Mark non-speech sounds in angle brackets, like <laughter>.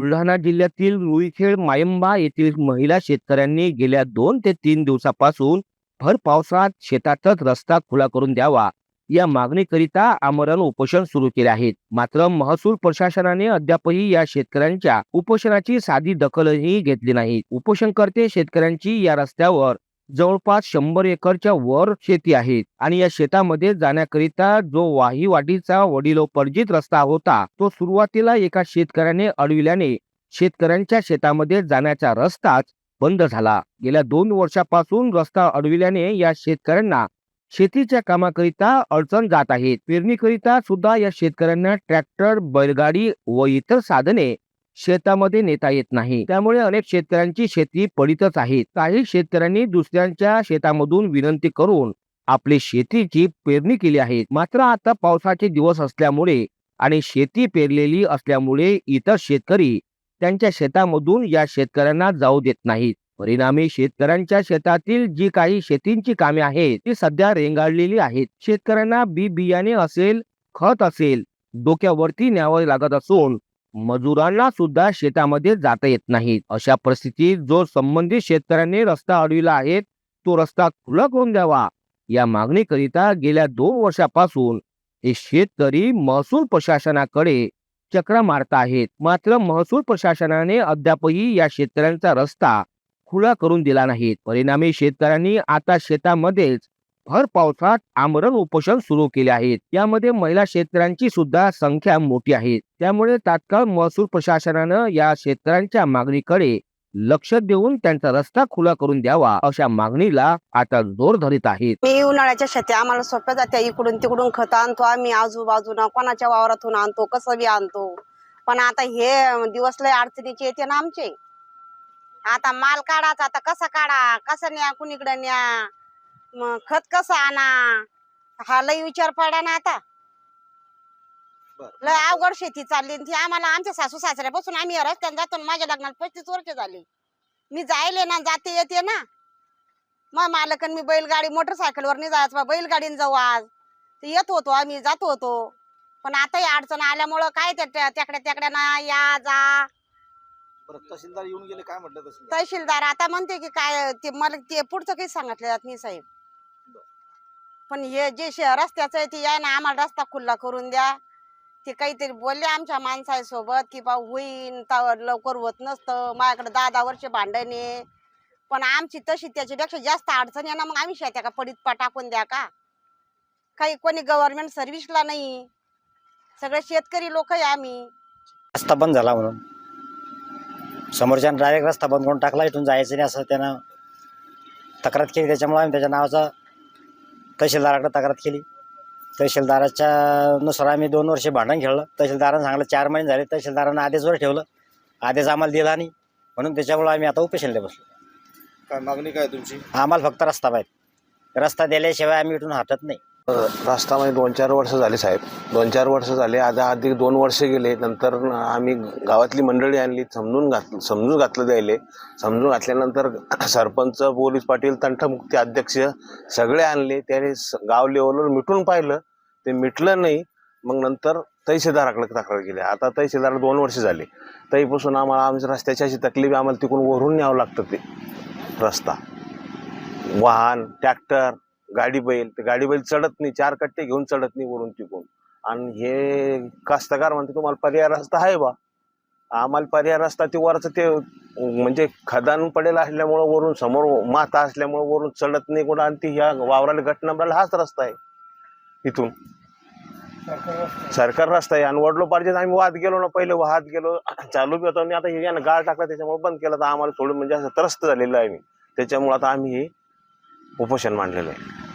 बुलढाणा जिल्ह्यातील रुईखेड मायंबा येथील महिला शेतकऱ्यांनी गेल्या दोन ते तीन दिवसापासून भर पावसात शेतातच रस्ता खुला करून द्यावा. या मागणीकरिता आमरण उपोषण सुरू केले आहेत. मात्र महसूल प्रशासनाने अद्यापही या शेतकऱ्यांच्या उपोषणाची साधी दखलही घेतली नाही. उपोषणकर्ते शेतकऱ्यांची या रस्त्यावर जवळपास शंभर एकरच्या वर शेती आहे आणि या शेतामध्ये जाण्याकरिता जो वाही वाटीचा वडिलोपर्जित रस्ता होता तो सुरुवातीला एका शेतकऱ्याने अडविल्याने शेतकऱ्यांच्या शेतामध्ये जाण्याचा रस्ताच बंद झाला. गेल्या दोन वर्षापासून रस्ता अडविल्याने या शेतकऱ्यांना शेतीच्या कामाकरिता अडचण जात आहे. पेरणीकरिता सुद्धा या शेतकऱ्यांना ट्रॅक्टर बैलगाडी व इतर साधने शेतामध्ये नेता येत नाही. त्यामुळे अनेक शेतकऱ्यांची शेती पडीतच आहे. काही शेतकऱ्यांनी दुसऱ्यांच्या शेतामधून विनंती करून आपली शेतीची पेरणी केली आहे. मात्र आता पावसाचे दिवस असल्यामुळे आणि शेती पेरलेली असल्यामुळे इतर शेतकरी त्यांच्या शेतामधून या शेतकऱ्यांना जाऊ देत नाहीत. परिणामी शेतकऱ्यांच्या शेतातील जी काही शेतींची कामे आहेत ती सध्या रेंगाळलेली आहेत. शेतकऱ्यांना बी बियाणे असेल खत असेल डोक्यावरती न्यावं लागत असून मजुरांना सुद्धा शेतामध्ये जाता येत नाही. अशा परिस्थितीत जो संबंधित शेतकऱ्यांनी रस्ता अडविला आहे तो रस्ता खुला करून द्यावा. या मागणीकरिता गेल्या दोन वर्षापासून हे शेतकरी महसूल प्रशासनाकडे चक्र मारत आहेत. मात्र महसूल प्रशासनाने अद्यापही या शेतकऱ्यांचा रस्ता खुला करून दिला नाही. परिणामी शेतकऱ्यांनी आता शेतामध्येच भर पावसात आमरण उपोषण सुरू केले आहेत. यामध्ये महिला शेतकऱ्यांची सुद्धा संख्या मोठी आहे. त्यामुळे तात्काळ महसूल प्रशासनानं या शेतकऱ्यांच्या मागणीकडे लक्ष देऊन त्यांचा रस्ता खुला करून द्यावा अशा मागणीला आता जोर धरीत आहेत. मी उन्हाळ्याच्या शेती आम्हाला सोप्या जाते इकडून तिकडून खत आणतो आम्ही. आजूबाजून कोणाच्या वावरातून आणतो कसं बी आणतो. पण आता हे दिवस लय अडचणीचे येते ना आमचे. आता माल काढाचा आता कसा काढा? कसं न्या? कुणीकडे न्या? मग खत कसं आणा? हा लय विचार पडा ना आता. लय अवघड शेती चालली आणि ती आम्हाला आमच्या सासू सासऱ्यापासून आम्ही या रस्त्याने जातो ना. माझ्या लग्नाला पस्तीस वर्ष झाली. मी जायले ना जाते येते ना. मग मालकन मी बैलगाडी मोटरसायकलवर नाही जायचं बा बैलगाडीने जाऊ आज. तर येत होतो आम्ही जात होतो. पण आता ही अडचण आल्यामुळं काय त्या त्या- त्याकड्या त्याकड्या ना या जा. तहसीलदार येऊन गेले काय म्हटलं तहसीलदार? तहसीलदार आता म्हणते की काय ते मला ते पुढचं काही सांगितलं जात नाही साहेब. पण हे जे शे- रस्त्याचं आहे ते या ना आम्हाला रस्ता खुल्ला करून द्या. ते काहीतरी बोलले आमच्या माणसासोबत की बा होईन तर लवकर होत नसतं. माझ्याकडे दहा दहा वर्ष भांडणे पण आमची तशी त्याच्यापेक्षा जास्त अडचण आहे ना मग आम्ही शेत्या का पडीत पा टाकून द्या का? काही कोणी गव्हर्नमेंट सर्व्हिसला नाही. सगळे शेतकरी लोक आहे आम्ही. रस्ता बंद झाला म्हणून. समोरच्यानं डायरेक्ट रस्ता बंद करून टाकला इथून जायचं नाही असं त्यानं तक्रार केली त्याच्यामुळे आम्ही त्याच्या नावाचा तहसीलदाराकडे तक्रार केली. तहसीलदाराच्या नुसार आम्ही दोन वर्ष भांडण खेळलं. तहसीलदारानं सांगलं चार महिने झाले. तहसीलदारानं आदेशवर ठेवलं. आदेश आम्हाला दिला नाही. म्हणून त्याच्यामुळे आम्ही आता उपेशनला बसलो. काय मागणी काय तुमची? आम्हाला फक्त रस्ता पाहिजे. रस्ता दिल्याशिवाय आम्ही इथून हटत नाही. रस्ता म्हणजे दोन चार वर्ष झाले साहेब. दोन चार वर्ष झाले. आता अधिक दोन वर्ष गेले. नंतर आम्ही गावातली मंडळी आणली समजून घात समजून घातलं द्यायले. समजून घातल्यानंतर <clears throat> सरपंच पोलीस पाटील तंटमुक्ती अध्यक्ष सगळे आणले. त्याने स- गाव लेवलवर मिटून पाहिलं. ते मिटलं नाही. मग नंतर तहसीलदाराकडे तक्रार केली. आता तहसीलदार दोन वर्ष झाले. तरीपासून आम्हाला आमच्या रस्त्याची अशी तकलीफ आम्हाला तिकडून वरून न्यावं लागतं ते रस्ता. वाहन ट्रॅक्टर गाडी बैल ते गाडी बैल चढत नाही चार कट्टे घेऊन चढत नाही वरून टिकून आणि हे कास्तकार म्हणते तुम्हाला पर्याय रस्ता आहे बा. आम्हाला पर्याय रस्ता ते वरचं ते म्हणजे खदान पडेल असल्यामुळं वरून समोर माता असल्यामुळं वरून चढत नाही कुठं. आणि ती ह्या वावराला गट नंबरला हाच रस्ता आहे. इथून. सरकार रस्ता आहे. आणि वडलो पाहिजे आम्ही वाद गेलो ना पहिले वाहत गेलो <clears throat> चालू बी होतो. आणि आता हे यानं गाळ टाकला त्याच्यामुळे बंद केला. तर आम्हाला थोडं म्हणजे असं त्रस्त झालेलं आहे मी त्याच्यामुळे आता आम्ही हे उपोषण मांडलेलं आहे.